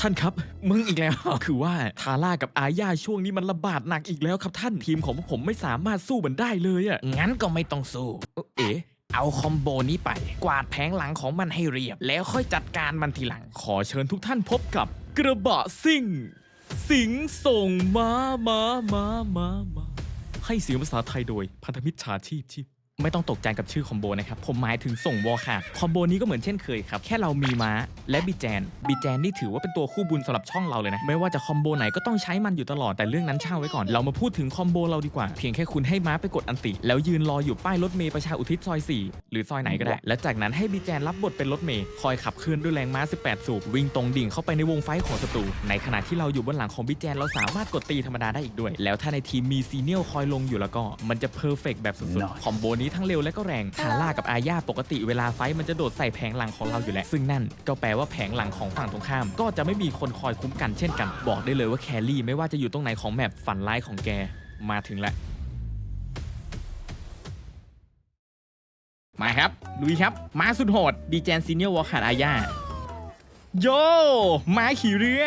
ท่านครับ มึงอีกแล้ว คือว่าทาร่ากับอาญาช่วงนี้มันระบาดหนักอีกแล้วครับท่านทีมของพวกผมไม่สามารถสู้มันได้เลยอะงั้นก็ไม่ต้องสู้ เอ๋เอาคอมโบนี้ไป กวาดแผงหลังของมันให้เรียบ แล้วค่อยจัดการมันทีหลัง ขอเชิญทุกท่านพบกับกระบะซิ่ง สิงส่งมามามามามาให้เสียงภาษาไทยโดยพันธมิตรชาชีพชีพ ไม่ต้องตกใจกับชื่อคอมโบนะครับ ผมหมายถึงส่งวอลขาดคอมโบนี้ก็เหมือนเช่นเคยครับ แค่เรามีม้าและบีแจน บีแจนนี่ถือว่าเป็นตัวคู่บุญสำหรับช่องเราเลยนะ ไม่ว่าจะคอมโบไหนก็ต้องใช้มันอยู่ตลอด แต่เรื่องนั้นเช่าไว้ก่อน เรามาพูดถึงคอมโบเราดีกว่า เพียงแค่คุณให้ม้าไปกดอันติ แล้วยืนรออยู่ป้ายรถเมย์ประชาอุทิศซอย 4 หรือซอยไหนก็ได้ และจากนั้นให้บีแจนรับบทเป็นรถเมย์คอยขับเคลื่อนด้วยแรงม้า 18 สูบวิ่งตรงดิ่งเข้าไปในวงไฟของศัตรู ในขณะที่เราอยู่บนหลังของบีแจนเราสามารถกดตีธรรมดาได้อีกด้วย แล้วถ้าในทีมมีซีเนียลคอยลงอยู่แล้วก็มันจะเพอร์เฟกแบบสุดๆคอมโบนี้ทั้งเร็วและก็แรงทาร่ากับอาญาปกติเวลาไฟท์มันจะโดดใส่แผงหลังของเราอยู่แล้ว ซึ่งนั่นก็แปลว่าแผงหลังของฝั่งตรงข้าม ก็จะไม่มีคนคอยคุ้มกันเช่นกัน บอกได้เลยว่าแครี่ไม่ว่าจะอยู่ตรงไหนของแมปฝันร้ายของแกมาถึงแล้วมาครับลุยครับ มาสุดโหดดีแจนซีเนียลวอลขาดอาญาโยมาขี่เรือ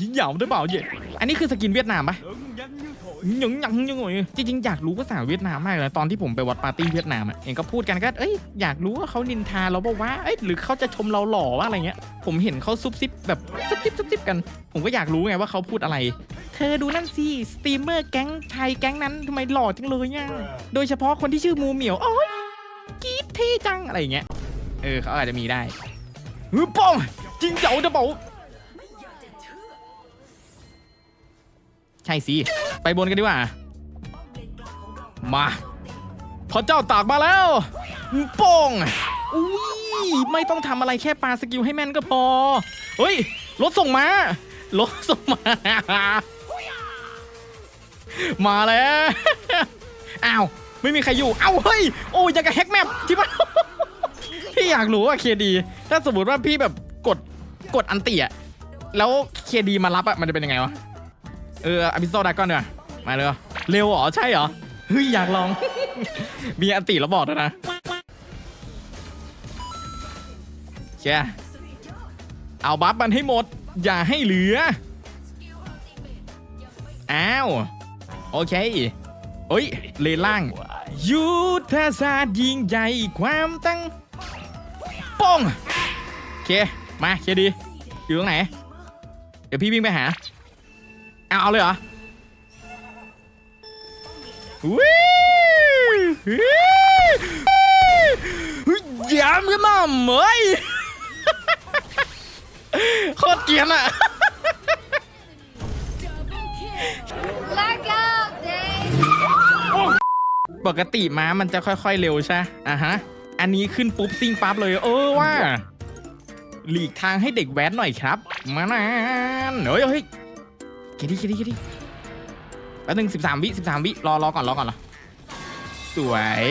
ยิงเหยาได้เปล่าเย่อันนี้คือสกินเวียดนามปะห ยังยังยังไงจริงๆอยากรู้ภาษาเวียดนามมากเลยตอนที่ผมไปวัดปาร์ตี้เวียดนามอะเองก็พูดกันก็เอ้ยอยากรู้ว่าเขานินทาเราบอกว่าเอ้ยหรือเขาจะชมเราหล่อว่าอะไรเงี้ย ผมเห็นเขาซุบซิบแบบซุบซิบซุบซิบกัน ผมก็อยากรู้ไงว่าเขาพูดอะไร เธอดูนั่นสิสตรีมเมอร์แก๊งไทยแก๊งนั้นทำไมหล่อจังเลยเนี่ยโดยเฉพาะคนที่ชื่อมูเหมียวโอ้ยกีดเท่จังอะไรเงี้ยเออเขาอาจจะมีได้ฮึป้องจริงเจ๋าจะเบา ใช่สิ ไปบนกันดีกว่า มาพระเจ้าตากมาแล้วโป้งอุ้ยไม่ต้องทำอะไรแค่ปาสกิลให้แม่นก็พอ เฮ้ย รถส่งมา รถส่งมา มาแล้ว อ้าว ไม่มีใครอยู่ เอ้า เฮ้ย โอ้ยยังกับแฮกแมปที่บ้านพี่อยากรู้ว่าเคดี ถ้าสมมติว่าพี่แบบกดกดอันติอะแล้วเคดีมารับอะมันจะเป็นยังไงวะ เอออภิโซดากอนเนี่ยมาเลยเร็วเหรอใช่เหรอเฮ้ยอยากลอง มีอันติแล้วบอกด้วยนะเชียเอาบัฟมันให้หมด อย่าให้เหลือ อ้าว โอเคเอ้ย เลล่าง ยุทธศาสตร์ยิงใหญ่ความตั้งป้องโอเค มาเคดี อยู่ตรงไหน เดี๋ยวพี่วิ่งไปหา เอาเอาเลยเหรอวิยามกันมาเหมยโคตรเกรียนอะ Black out, day ปกติม้ามันจะค่อยๆเร็วใช่อะฮะ อันนี้ขึ้นปุ๊บซิ่งปั๊บเลย เออว่า หลีกทางให้เด็กแว้นหน่อยครับ มานานเฮ้ยเฮ้ย เคดีเคดีเคดีแป๊บนึงสิบสามวิสิบสามวิรอรอก่อนรอก่อนรอสวย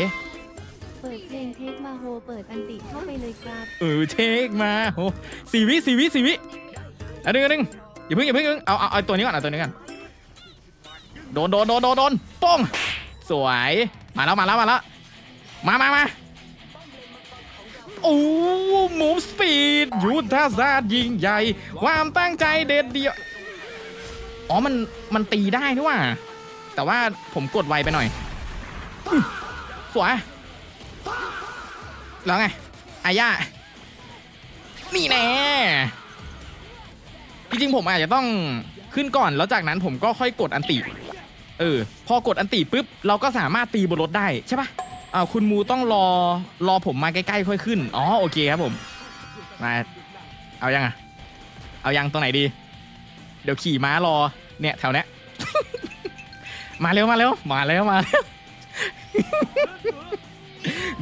เปิดเพลงเทคมาโฮเปิดอันติเข้าไปเลยครับเออเทคมาโอ้สี่วิสี่วิสี่วิอันหนึงอันหนึงอย่าเพิ่งอย่าเพิ่งอย่าเพิ่งเอาเอาเอาตัวนี้ก่อนเอาตัวนี้ก่อนโดนโดนโดนโดนโดนป้องสวยมาแล้วมาแล้วมาแล้วมามามาโอ้มูฟสปีดยุทธศาสตร์ยิ่งใหญ่ ความตั้งใจเด็ดเดียว อ๋อ มัน มันตีได้นี่ว่า แต่ว่าผมกดไวไปหน่อย สวย แล้วไง อาญานี่แน่ จริงๆ ผมอาจจะต้องขึ้นก่อน แล้วจากนั้นผมก็ค่อยกดอันติ เออ พอกดอันติปุ๊บ เราก็สามารถตีบนรถได้ใช่ปะอ่าคุณมูต้องรอ รอผมมาใกล้ๆ ค่อยขึ้น อ๋อ โอเคครับผม มา เอายังอะเอายังตรงไหนดี เดี๋ยวขี่ม้ารอเนี่ยแถวเนี้ย มาเร็วมาเร็วมาเร็วมาเร็ว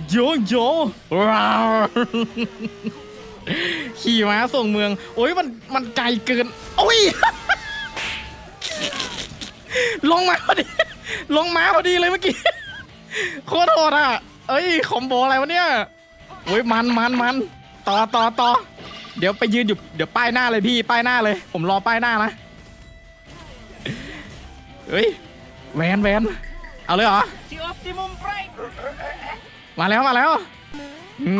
โยโย่ว้าวขี่ม้าส่งเมือง โอ้ยมันมันไกลเกิน โอ้ย ลงมาพอดี ลงมาพอดีเลยเมื่อกี้ โคตรโหดอะ เอ้ย คอมโบอะไรวะเนี่ย โอ้ยมันมันมันต่อต่อต่อ เดี๋ยวไปยืนอยู่เดี๋ยวป้ายหน้าเลยพี่ป้ายหน้าเลย ผมรอป้ายหน้านะเฮ้ยแวนแวนเอาเลยเหรอมาแล้วมาแล้ว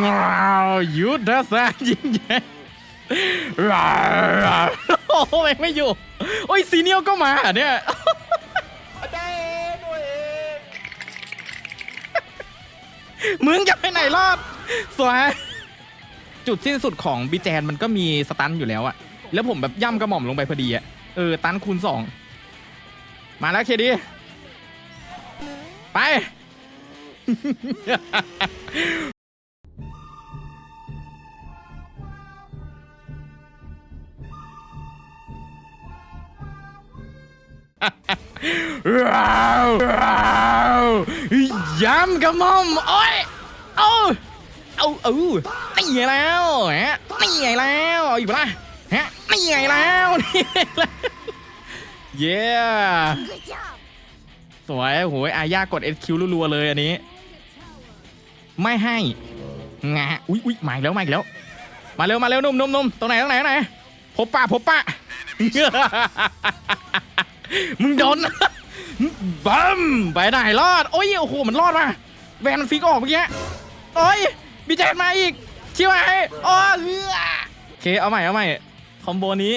ง้าวยุทธศาสตร์ยิ่งใหญ่โอ้โหแม่งไม่อยู่ โอ้ยซีเนียลก็มาเหรอเนี่ยมึงจะไปไหนรอดสวย จุดสิ้นสุดของบีแจนมันก็มีสตันอยู่แล้วอะแล้วผมแบบย่ำกระหม่อมลงไปพอดีอะเออตันคูณสองมาแล้วเคดีไป ว้าวว้าวย้ำกระหม่อมโอ้ยเอา เอาเอานี่ไงแล้วฮะนี่ไงแล้วเอาอีกปะล่ะฮะนี่ไงแล้วนี่เย้สวยโหยอาญากด SQ รัวๆเลยอันนี้ ไม่ให้งะอุ้ยอุ้ยมาอีกแล้วมาอีกแล้ว มาเร็วมาเร็วนุ่มนุ่มนุ่มตรงไหนตรงไหนตรงไหนพบปะพบปะมึงโดนบัมไปไหนรอด โอ้ยโอ้โหมันรอดมาแวนมันฟิกออกเมื่อกี้โอ้ย บีแจนมาอีกชิวไอ้โอ้เอือโอเคเอาใหม่เอาใหม่คอมโบนี้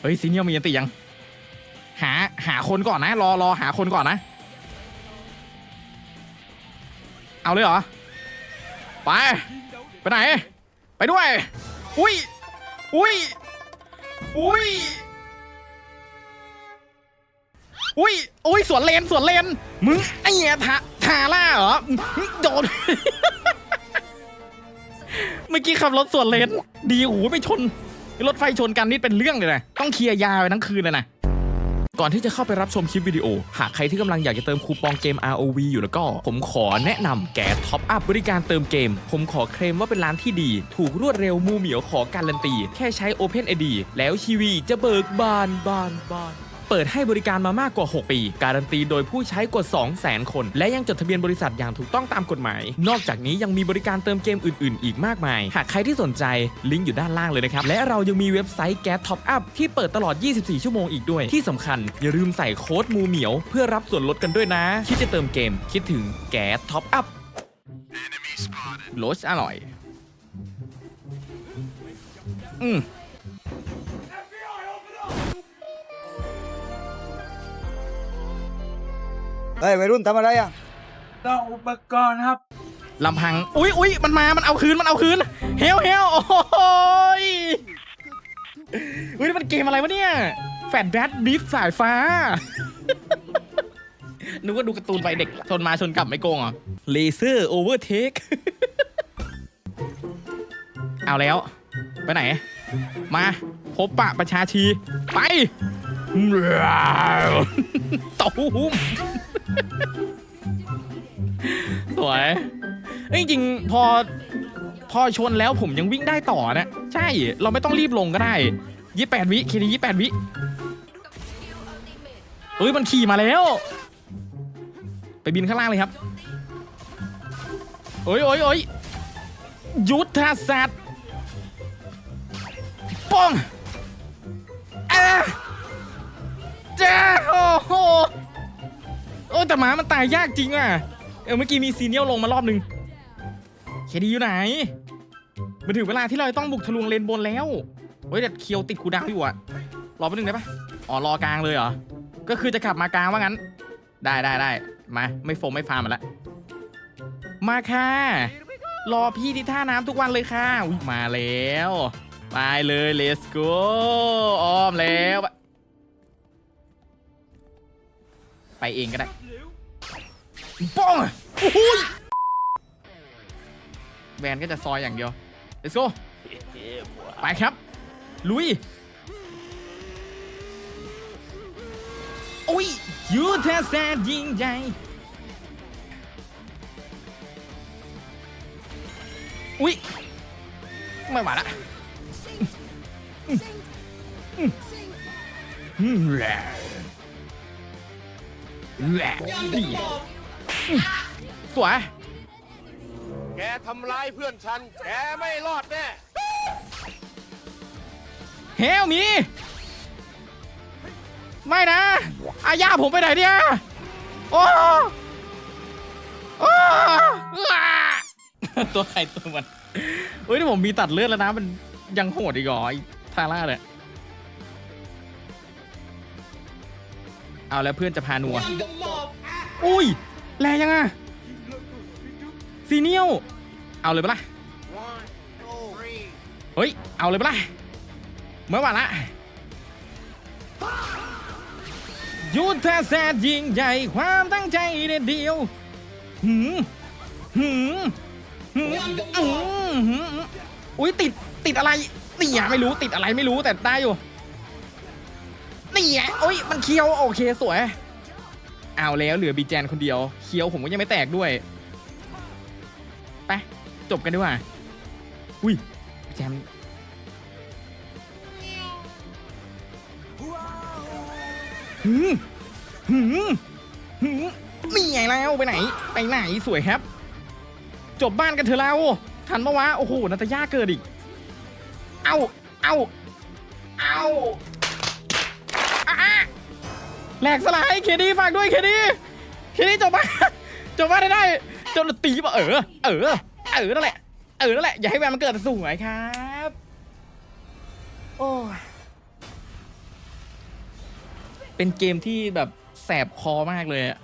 เฮ้ยซีเนียมีอันติยัง หาหาคนก่อนนะ รอรอหาคนก่อนนะ เอาเลยเหรอ ไป ไปไหน ไปด้วย อุ้ย อุ้ย อุ้ย อุ้ย อุ้ย สวนเลน สวนเลน มึง ไอ้เหี้ยทาทาล่าเหรอ โดน มื่อกี้ขับรถสวนเลนดีโอ้โหไม่ชนรถไฟชนกันนี่เป็นเรื่องเลยนะต้องเคลียร์ยาไปทั้งคืนเลยนะก่อนที่จะเข้าไปรับชมคลิปวิดีโอ หากใครที่กำลังอยากจะเติมคูปองเกม ROV อยู่แล้วก็ ผมขอแนะนำแกท็อปอัพบริการเติมเกม ผมขอเคลมว่าเป็นร้านที่ดี ถูกรวดเร็วมูเหมียวขอการันตี แค่ใช้ Open ID แล้วชีวีจะเบิกบานบานบาน เปิดให้บริการมามากกว่า 6 ปี การันตีโดยผู้ใช้กว่า 2 0 0 0 0 0 คน และยังจดทะเบียนบริษัทอย่างถูกต้องตามกฎหมาย นอกจากนี้ยังมีบริการเติมเกมอื่น ๆ อีกมากมาย หากใครที่สนใจลิงก์อยู่ด้านล่างเลยนะครับ และเรายังมีเว็บไซต์แก๊สท็อปอัพที่เปิดตลอด 24 ชั่วโมงอีกด้วย ที่สำคัญอย่าลืมใส่โค้ดมูเหมียว เพื่อรับส่วนลดกันด้วยนะ คิดจะเติมเกม คิดถึงแก๊สท็อปอัพโรสอร่อย อืม ฮ้ยวัยรุ่นทำอะไรอะก็อุปกรณ์ครับลำพัง อุ๊ยอุ๊ยมันมา มันเอาคืน มันเอาคืน เฮลเฮลโอ้ยอุ๊ยนี่มันเกมอะไรวะเนี่ย แฟดแบดบิฟสายฟ้า นึกว่าดูการ์ตูนไปเด็ก ชนมาชนกลับไม่โกงเหรอเลเซอร์โอเวอร์เทค เอาแล้ว ไปไหน มา พบปะประชาชี ไปตูม สวยเอ้ยจริงๆพอ พอชนแล้วผมยังวิ่งได้ต่อนะ ใช่ เราไม่ต้องรีบลงก็ได้ยี่แปดวิคีนี้ยี่แปดวิเฮ้ยมันขี่มาแล้ว ไปบินข้างล่างเลยครับโอ้ยโอ้ยโอ้ยยุทธศาสตร์ป้อง แต่หมามันตายยากจริงอะ เออเมื่อกี้มีซีเนียลลงมารอบหนึ่งเคดีอยู่ไหน มันถึงเวลาที่เราต้องบุกทะลวงเลนบนแล้วเฮ้ยแต่เคียวติดคูดาวอยู่อะ รอแป๊บนึงได้ปะอ๋อรอกลางเลยเหรอ ก็คือจะกลับมากลางว่างั้น ได้ได้ได้มา ไม่โฟมไม่ฟาร์มมาละ มาค่ะ รอพี่ที่ท่าน้ำทุกวันเลยค่ะ มาแล้วไปเลย let's go อ้อมแล้ว ไปเองก็ได้ ป้องโอ้โหยแวนก็จะซอยอย่างเดียว let's go ไปครับ ลุยโอ้ยยูเทแสนยิ่งใหญ่อุ้ยไม่ไหวละอืมแหละแหละดี สวย แกทำร้ายเพื่อนฉัน แกไม่รอดแน่ เฮลมี ไม่นะอาญาผมไปไหนเนี่ย โอ้โอ้อ่าตัวใครตัวมันเฮ้ยนี่ผมมีตัดเลือดแล้วนะ มันยังโหดอีกเหรอไอ้ทาร่าเนี่ย เอาแล้วเพื่อนจะพานัว อุ้ย แรงยังอะซีเนียลเอาเลยปะล่ะเฮ้ย เอาเลยปะล่ะเมื่อวานละยุทธศาสตร์ยิ่งใหญ่ความตั้งใจเด็ดเดียวหืมหืมหืมอืมหืมอุ้ยติดติดอะไรเนี่อะไม่รู้ติดอะไรไม่รู้แต่ได้อยู่เนี่อะโอ้ยมันเคี้ยวโอเคสวย เอาแล้วเหลือบีแจนคนเดียวเคี้ยวผมก็ยังไม่แตกด้วยไปจบกันดีกว่าอุ้ยบีแจนหืมหืมหืมนี่ไงแล้วไปไหน ไปไหนสวยครับ จบบ้านกันเถอะเราทันปะวะโอ้โหนาตาย่าเกิดอีก เอาเอาเอา แหลกสลายเคดีฝากด้วยเคดีเคดีจบบ้าจบบ้าได้ได้จนตีป่ะเออ เออ เออนั่นแหละ เออนั่นแหละ อย่าให้แวนมันเกิดสวยครับ โอ้เป็นเกมที่แบบแสบคอมากเลยอะ